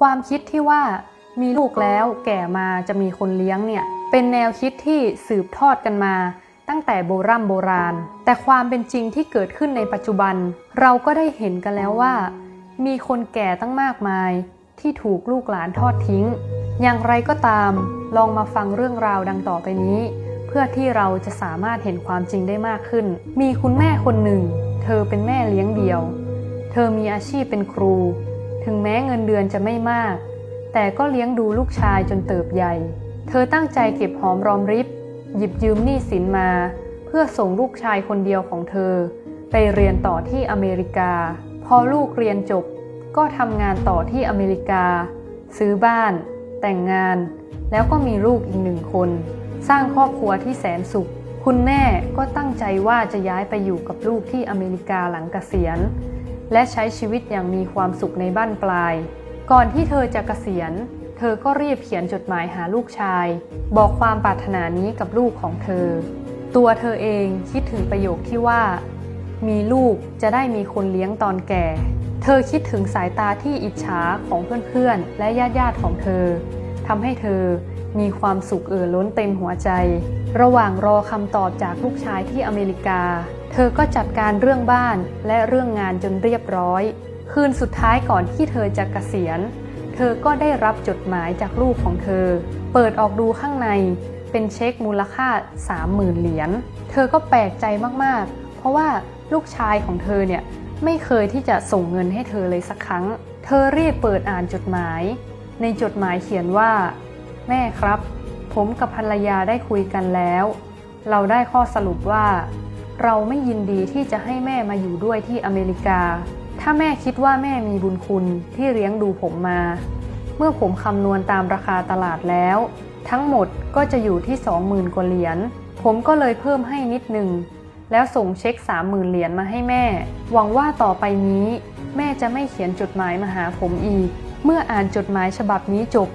ความคิดที่ว่ามีลูกแล้วแก่มาจะมีคนเลี้ยงเนี่ยเป็นแนวคิดที่สืบทอดกันมา ตั้งแต่โบรโบราณ แต่ความเป็นจริงที่เกิดขึ้นในปัจจุบัน เราก็ได้เห็นกันแล้วว่า มีคนแก่ตั้งมากมาย ที่ถูกลูกหลานทอดทิ้ง อย่างไรก็ตาม ลองมาฟังเรื่องราวดังต่อไปนี้ เพื่อที่เราจะสามารถเห็นความจริงได้มากขึ้น มีคุณแม่คนหนึ่ง เธอเป็นแม่เลี้ยงเดี่ยว เธอมีอาชีพเป็นครู ถึงแม้เงินเดือนจะไม่มาก แต่ก็เลี้ยงดูลูกชายจนเติบใหญ่ เธอตั้งใจเก็บหอมรอมริบ หยิบยืมหนี้สินมา เพื่อส่งลูกชายคนเดียวของเธอ ไปเรียนต่อที่อเมริกา พอลูกเรียนจบ ก็ทำงานต่อที่อเมริกา ซื้อบ้าน แต่งงาน แล้วก็มีลูกอีกหนึ่งคน สร้างครอบครัวที่แสนสุข คุณแม่ก็ตั้งใจว่าจะย้ายไปอยู่กับลูกที่อเมริกาหลังเกษียณ และใช้ชีวิตอย่างมีความสุขในบ้านปลาย ก่อนที่เธอจะเกษียณ เธอก็รีบเขียนจดหมายหาลูกชาย บอกความปรารถนานี้กับลูกของเธอ ตัวเธอเองคิดถึงประโยคที่ว่า มีลูกจะได้มีคนเลี้ยงตอนแก่ เธอคิดถึงสายตาที่อิจฉาของเพื่อนๆ และญาติๆของเธอทำให้เธอมีความสุขเอ่อล้นเต็มหัวใจ ระหว่างรอคำตอบจากลูกชายที่อเมริกา เธอก็จัดการเรื่องบ้านและเรื่องงานจนเรียบร้อย คืนสุดท้ายก่อนที่เธอจะเกษียณ เธอก็ได้รับจดหมายจากลูกของเธอ เปิดออกดูข้างในเป็นเช็คมูลค่า 30,000 เหรียญ เธอก็แปลกใจมากๆ เพราะว่าลูกชายของเธอเนี่ยไม่เคยที่จะส่งเงินให้เธอเลยสักครั้ง เธอรีบเปิดอ่านจดหมาย ในจดหมายเขียนว่า แม่ครับ ผมกับภรรยาได้คุยกันแล้ว เราได้ข้อสรุปว่า เราไม่ยินดีที่จะให้แม่มาอยู่ด้วยที่อเมริกา ถ้าแม่คิดว่าแม่มีบุญคุณที่เลี้ยงดูผมมา เมื่อผมคำนวณตามราคาตลาดแล้ว ทั้งหมดก็จะอยู่ที่ 20,000กว่าเหรียญ ผมก็เลยเพิ่มให้นิดหนึ่ง แล้วส่งเช็ค 30,000 เหรียญมาให้แม่ หวังว่าต่อไปนี้ แม่จะไม่เขียนจดหมายมาหาผมอีก เมื่ออ่านจดหมายฉบับนี้จบ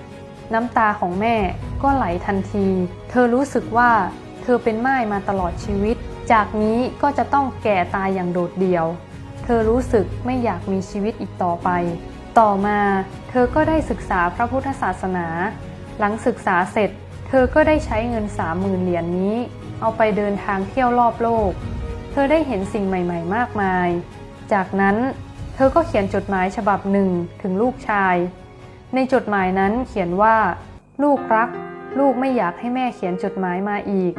น้ำตาของแม่ก็ไหลทันที เธอรู้สึกว่าเธอเป็นม่ายมาตลอดชีวิต จากนี้ก็จะต้องแก่ตายอย่างโดดเดี่ยว เธอรู้สึกไม่อยากมีชีวิตอีกต่อไป ต่อมาเธอก็ได้ศึกษาพระพุทธศาสนา หลังศึกษาเสร็จ เธอก็ได้ใช้เงินสามหมื่นเหรียญนนี้ เอาไปเดินทางเที่ยวรอบโลก เธอได้เห็นสิ่งใหม่ๆ มากมาย จากนั้นเธอก็เขียนจดหมายฉบับหนึ่งถึงลูกชาย ในจดหมายนั้นเขียนว่า ลูกรัก ลูกไม่อยากให้แม่เขียนจดหมายมาอีก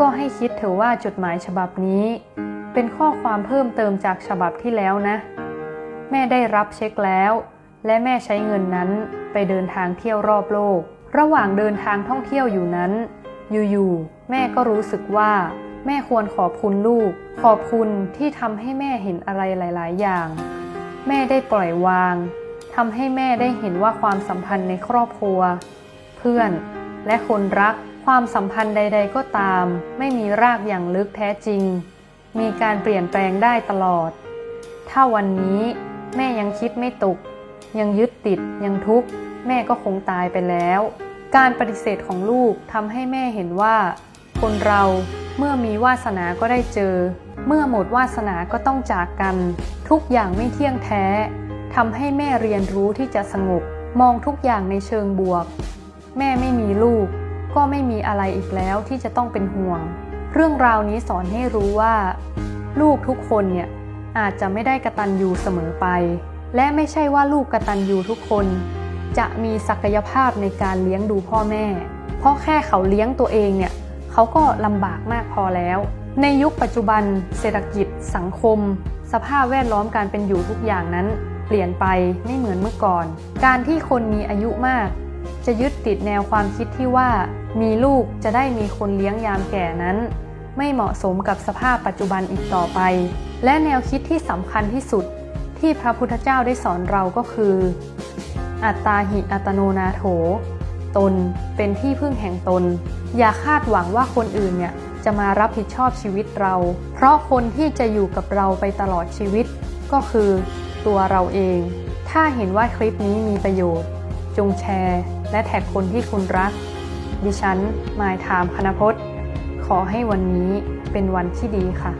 ก็ให้คิดเถอะว่าจดหมายฉบับนี้ เป็นข้อความเพิ่มเติมจากฉบับที่แล้วนะ แม่ได้รับเช็คแล้ว และแม่ใช้เงินนั้นไปเดินทางเที่ยวรอบโลก ระหว่างเดินทางท่องเที่ยวอยู่นั้น อยู่ๆแม่ก็รู้สึกว่า แม่ควรขอบคุณลูก ขอบคุณที่ทำให้แม่เห็นอะไรหลาย ๆ อย่าง แม่ได้ปล่อยวางทำให้แม่ได้เห็นว่าความสัมพันธ์ในครอบครัว เพื่อนและคนรัก ความสัมพันธ์ใด ๆ ก็ตาม ไม่มีรากอย่างลึกแท้จริง มีการเปลี่ยนแปลงได้ตลอด ถ้าวันนี้แม่ยังคิดไม่ตก ยังยึดติดยังทุกข์ แม่ก็คงตายไปแล้ว การปฏิเสธของลูกทำให้แม่เห็นว่า คนเราเมื่อมีวาสนาก็ได้เจอ เมื่อหมดวาสนาก็ต้องจากกัน ทุกอย่างไม่เที่ยงแท้ทำให้แม่เรียนรู้ที่จะสงบ มองทุกอย่างในเชิงบวก แม่ไม่มีลูก ก็ไม่มีอะไรอีกแล้วที่จะต้องเป็นห่วง เรื่องราวนี้สอนให้รู้ว่า ลูกทุกคนเนี่ยอาจจะไม่ได้กระตันยูเสมอไป และไม่ใช่ว่าลูกกระตันยูทุกคน จะมีศักยภาพในการเลี้ยงดูพ่อแม่ เพราะแค่เขาเลี้ยงตัวเองเนี่ยเขาก็ลำบากมากพอแล้ว ในยุคปัจจุบัน เศรษฐกิจ สังคม สภาพแวดล้อมการเป็นอยู่ทุกอย่างนั้น เปลี่ยนไปไม่เหมือนเมื่อก่อน การที่คนมีอายุมาก จะยึดติดแนวความคิดที่ว่า มีลูกจะได้มีคนเลี้ยงยามแก่นั้น ไม่เหมาะสมกับสภาพปัจจุบันอีกต่อไป และแนวคิดที่สำคัญที่สุดที่พระพุทธเจ้าได้สอนเราก็คือ อัตตาหิอัตโนนาโถ ตนเป็นที่พึ่งแห่งตน อย่าคาดหวังว่าคนอื่นเนี่ยจะมารับผิดชอบชีวิตเรา เพราะคนที่จะอยู่กับเราไปตลอดชีวิต ก็คือตัวเราเอง ถ้าเห็นว่าคลิปนี้มีประโยชน์ จงแชร์ และแท็กคนที่คุณรัก ดิฉันมายถามคณพจน์ ขอให้วันนี้เป็นวันที่ดีค่ะ